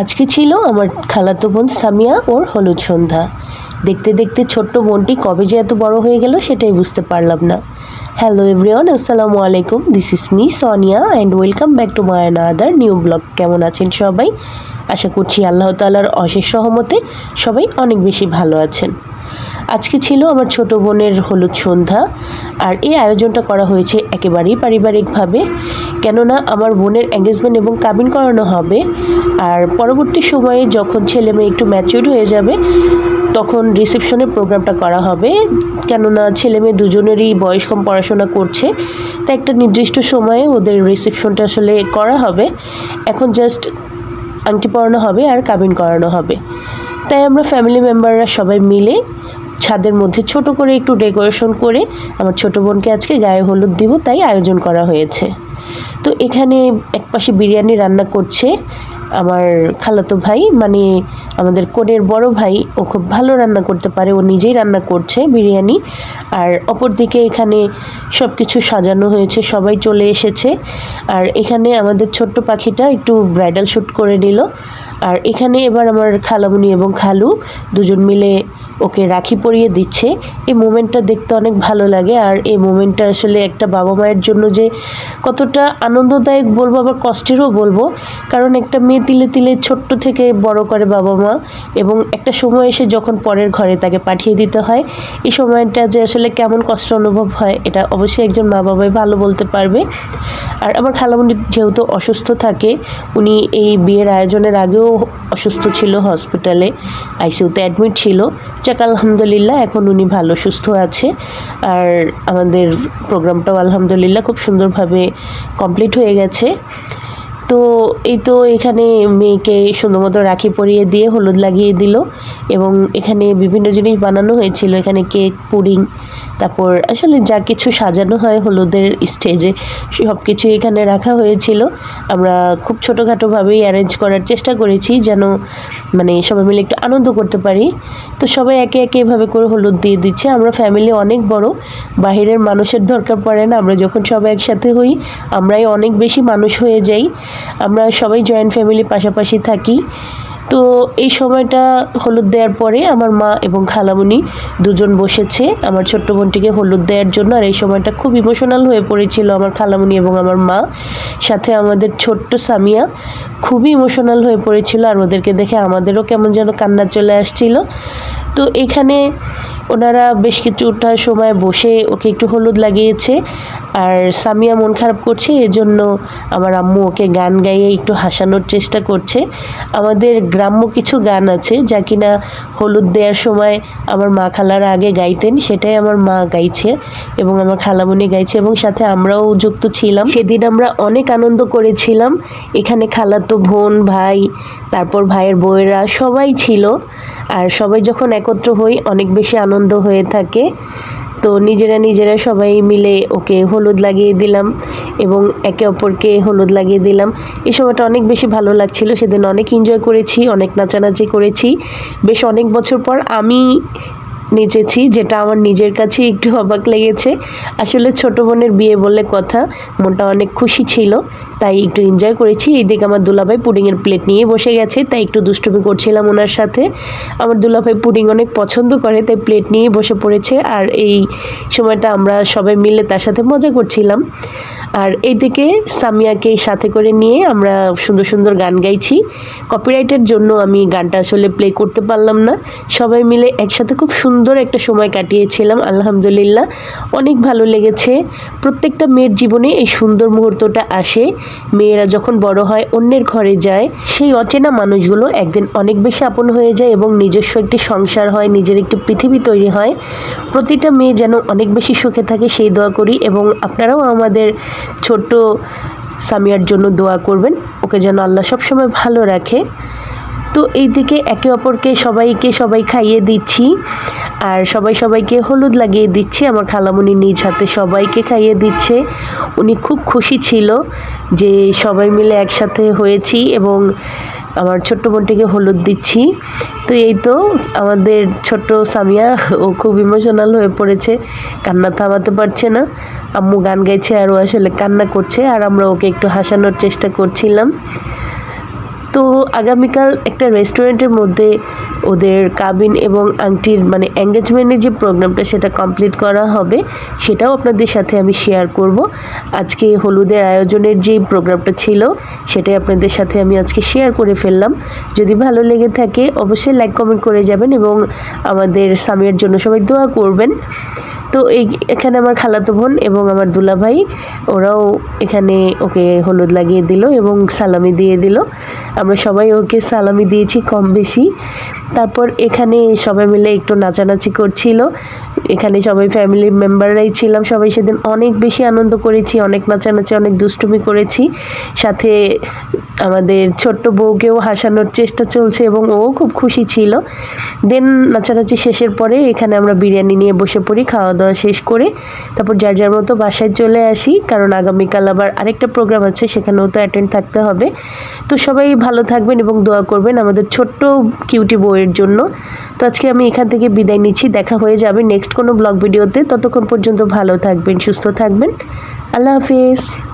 আজকে ছিল আমার খালাতো বোন সামিয়া, ওর হলুদ সন্ধ্যা। দেখতে দেখতে ছোট্ট বোনটি কবে যে এত বড় হয়ে গেল সেটাই বুঝতে পারলাম না। হ্যালো এভরিওয়ান আসসালামু আলাইকুম। This is me Sonia and welcome back to my other new blog কেমন আছেন সবাই? আশা করছি আল্লাহ তালার অশেষ সহমতে সবাই অনেক বেশি ভালো আছেন। আজকে ছিল আমার ছোট বোনের হলুদ সন্ধ্যা, আর এই আয়োজনটা করা হয়েছে একেবারেই পারিবারিকভাবে। কেননা আমার বোনের এঙ্গেজমেন্ট এবং কাবিন করানো হবে, আর পরবর্তী সময়ে যখন ছেলে মেয়ে একটু ম্যাচিউর হয়ে যাবে, তখন রিসেপশনের প্রোগ্রামটা করা হবে। কেননা ছেলে মেয়ে দুজনেরই বয়স কম পড়াশোনা করছে, তাই একটা নির্দিষ্ট সময়ে ওদের রিসেপশনটা আসলে করা হবে। এখন জাস্ট আংটি পরানো হবে আর কাবিন করানো হবে। তাই আমরা ফ্যামিলি মেম্বাররা সবাই মিলে ছাদের মধ্যে ছোট করে একটু ডেকোরেশন করে আমার ছোট বোনকে আজকে গায়ে হলুদ দিব, তাই আয়োজন করা হয়েছে। তো এখানে একপাশে বিরিয়ানি রান্না করছে আমার খালাতো ভাই মানে আমাদের কোণের বড় ভাই, ও খুব ভালো রান্না করতে পারে, ও নিজেই রান্না করছে বিরিয়ানি। আর অপরদিকে এখানে সব কিছু সাজানো হয়েছে, সবাই চলে এসেছে। আর এখানে আমাদের ছোট্ট পাখিটা একটু ব্রাইডাল শ্যুট করে নিল। আর এখানে এবার আমার খালামুনি এবং খালু দুজন মিলে ওকে রাখি পরিয়ে দিচ্ছে। এই মোমেন্টটা দেখতে অনেক ভালো লাগে আর এই মোমেন্টটা আসলে একটা বাবা মায়ের জন্য যে কতটা আনন্দদায়ক বলব, আবার কষ্টেরও বলব। কারণ একটা মেয়ে তিলে তিলে ছোট্ট থেকে বড় করে বাবা মা এবং একটা সময় এসে যখন পরের ঘরে তাকে পাঠিয়ে দিতে হয়, এই সময়টা যে আসলে কেমন কষ্ট অনুভব হয়, এটা অবশ্যই একজন মা বাবাই ভালো বলতে পারবে। আর আমার খালামুনি যেহেতু অসুস্থ থাকে, উনি এই বিয়ের আয়োজনের আগেও অসুস্থ ছিল হসপিটালে আইসিউতে অ্যাডমিট ছিল। যাক, আলহামদুলিল্লাহ, এখন উনি ভালো, সুস্থ আছে। আর আমাদের প্রোগ্রামটাও আলহামদুলিল্লাহ খুব সুন্দরভাবে কমপ্লিট হয়ে গেছে। তো এই তো এখানে মেয়েকে সুন্দর মতো রাখি পরিয়ে দিয়ে হলুদ লাগিয়ে দিল এবং এখানে বিভিন্ন জিনিস বানানো হয়েছিল। এখানে কেক, পুডিং, তারপর আসলে যা কিছু সাজানো হয় হলুদের স্টেজে সব কিছু এখানে রাখা হয়েছিল। আমরা খুব ছোটোখাটোভাবেই অ্যারেঞ্জ করার চেষ্টা করেছি যেন মানে সবাই মিলে একটু আনন্দ করতে পারি। তো সবাই একে একে এভাবে করে হলুদ দিয়ে দিচ্ছে। আমরা ফ্যামিলি অনেক বড়, বাহিরের মানুষের দরকার পড়ে না। আমরা যখন সবাই একসাথে হই, আমরাই অনেক বেশি মানুষ হয়ে যাই। আমরা সবাই জয়েন্ট ফ্যামিলি পাশাপাশি থাকি। তো এই সময়টা হলুদ দেওয়ার পরে আমার মা এবং খালামুনি দুজন বসেছে আমার ছোট্ট বোনটিকে হলুদ দেওয়ার জন্য। আর এই সময়টা খুব ইমোশনাল হয়ে পড়েছিল আমার খালামুনি এবং আমার মা। সাথে আমাদের ছোট্ট সামিয়া খুবই ইমোশনাল হয়ে পড়েছিল। আর ওদেরকে দেখে আমাদেরও কেমন যেন কান্না চলে আসছিল। তো এখানে ওনারা বেশ কিছুটা সময় বসে ওকে একটু হলুদ লাগিয়েছে আর সামিয়া মন খারাপ করছে, এজন্য আমার আম্মু ওকে গান গাইয়ে একটু হাসানোর চেষ্টা করছে। আমাদের গ্রাম্য কিছু গান আছে যা কিনা হলুদ দেওয়ার সময় আমার মা খালারা আগে গাইতেন, সেটাই আমার মা গাইছে এবং আমার খালামুনি গাইছে এবং সাথে আমরাও যুক্ত ছিলাম। সেদিন আমরা অনেক আনন্দ করেছিলাম। এখানে খালাতো বোন, ভাই, তারপর ভাইয়ের বউয়েরা সবাই ছিল। আর সবাই যখন একত্র হই, অনেক বেশি আনন্দ হয়ে থাকে। তো নিজেরা নিজেরা সবাই মিলে ওকে হলুদ লাগিয়ে দিলাম এবং একে অপরকে হলুদ লাগিয়ে দিলাম। এই সময়টা অনেক বেশি ভালো লাগছিল, সেদিন অনেক এনজয় করেছি, অনেক নাচানাচি করেছি। বেশ অনেক বছর পর আমি নেচেছি, যেটা আমার নিজের কাছে একটু অবাক লেগেছে। আসলে ছোট বোনের বিয়ে বলে কথা, মনটা অনেক খুশি ছিল, তাই একটু এনজয় করেছি। এইদিকে আমার দুলাভাই পুডিংয়ের প্লেট নিয়ে বসে গেছে, তাই একটু দুষ্টুমি করছিলাম ওনার সাথে। আমার দুলাভাই পুডিং অনেক পছন্দ করে, তাই প্লেট নিয়ে বসে পড়েছে, আর এই সময়টা আমরা সবাই মিলে তার সাথে মজা করছিলাম। আর এইদিকে সামিয়াকে সাথে করে নিয়ে আমরা সুন্দর সুন্দর গান গাইছি। কপিরাইটের জন্য আমি গানটা আসলে প্লে করতে পারলাম না। সবাই মিলে একসাথে খুব সুন্দর একটা সময় কাটিয়েছিলাম, আলহামদুলিল্লাহ। অনেক ভালো লেগেছে। প্রত্যেকটা মেয়ের জীবনে এই সুন্দর মুহূর্তটা আসে। মেয়েরা যখন বড় হয়, অন্যের ঘরে যায়, সেই অচেনা মানুষগুলো একদিন অনেক বেশি আপন হয়ে যায় এবং নিজস্ব একটি সংসার হয়, নিজের একটি পৃথিবী তৈরি হয়। প্রতিটা মেয়ে যেন অনেক বেশি সুখে থাকে, সেই দোয়া করি এবং আপনারাও আমাদের ছোট্ট সামিয়ার জন্য দোয়া করবেন। ওকে যেন আল্লাহ সবসময় ভালো রাখে। তো এইদিকে একে অপরকে সবাইকে সবাই খাইয়ে দিচ্ছি। আর সবাই সবাইকে হলুদ লাগিয়ে দিচ্ছি। আমার খালামুনি নিজ হাতে সবাইকে খাইয়ে দিচ্ছে। উনি খুব খুশি ছিল যে সবাই মিলে একসাথে হয়েছি এবং আমার ছোট্ট বোনটিকে হলুদ দিচ্ছি। তো এই তো আমাদের ছোট্ট সামিয়া, ও খুব ইমোশনাল হয়ে পড়েছে। কান্না থামাতে পারছে না। আম্মু গান গাইছে আর ও আসলে কান্না করছে। আর আমরা ওকে একটু হাসানোর চেষ্টা করছিলাম। তো আগামীকাল একটা রেস্টুরেন্টের মধ্যে ওদের কাবিন এবং আংটির মানে এঙ্গেজমেন্টের যে প্রোগ্রামটা সেটা কমপ্লিট করা হবে, সেটাও আপনাদের সাথে আমি শেয়ার করব। আজকে হলুদের আয়োজনের যে প্রোগ্রামটা ছিল, সেটাই আপনাদের সাথে আমি আজকে শেয়ার করে ফেললাম। যদি ভালো লেগে থাকে, অবশ্যই লাইক কমেন্ট করে যাবেন এবং আমাদের স্বামীর জন্য সবাই দোয়া করবেন। তো এই এখানে আমার খালাতো বোন এবং আমার দুলাভাই, ওরাও এখানে ওকে হলুদ লাগিয়ে দিল এবং সালামি দিয়ে দিল। আমরা সবাই ওকে সালামি দিয়েছি কম বেশি। তারপর এখানে সবাই মিলে একটু নাচানাচি করছিল। এখানে সবাই ফ্যামিলি মেম্বাররাই ছিলাম। সবাই সেদিন অনেক বেশি আনন্দ করেছি, অনেক নাচানাচি, অনেক দুষ্টুমি করেছি। সাথে আমাদের ছোট্ট বউকেও হাসানোর চেষ্টা চলছে এবং ও খুব খুশি ছিল। দেন নাচানাচি শেষের পরে এখানে আমরা বিরিয়ানি নিয়ে বসে পড়ি খাওয়া দাওয়া শেষ করে তারপর যার যার মতো বাসায় চলে আসি। কারণ আগামীকাল আবার আরেকটা প্রোগ্রাম আছে, সেখানেও তো অ্যাটেন্ড থাকতে হবে। তো সবাই ভালো থাকবেন এবং দোয়া করবেন আমাদের ছোট্ট কিউটি বইয়ের জন্য। তো আজকে আমি এখান থেকে বিদায় নিচ্ছি, দেখা হয়ে যাবে নেক্সট কোনো ব্লগ ভিডিওতে ততক্ষণ পর্যন্ত ভালো থাকবেন, সুস্থ থাকবেন। আল্লাহ হাফিজ।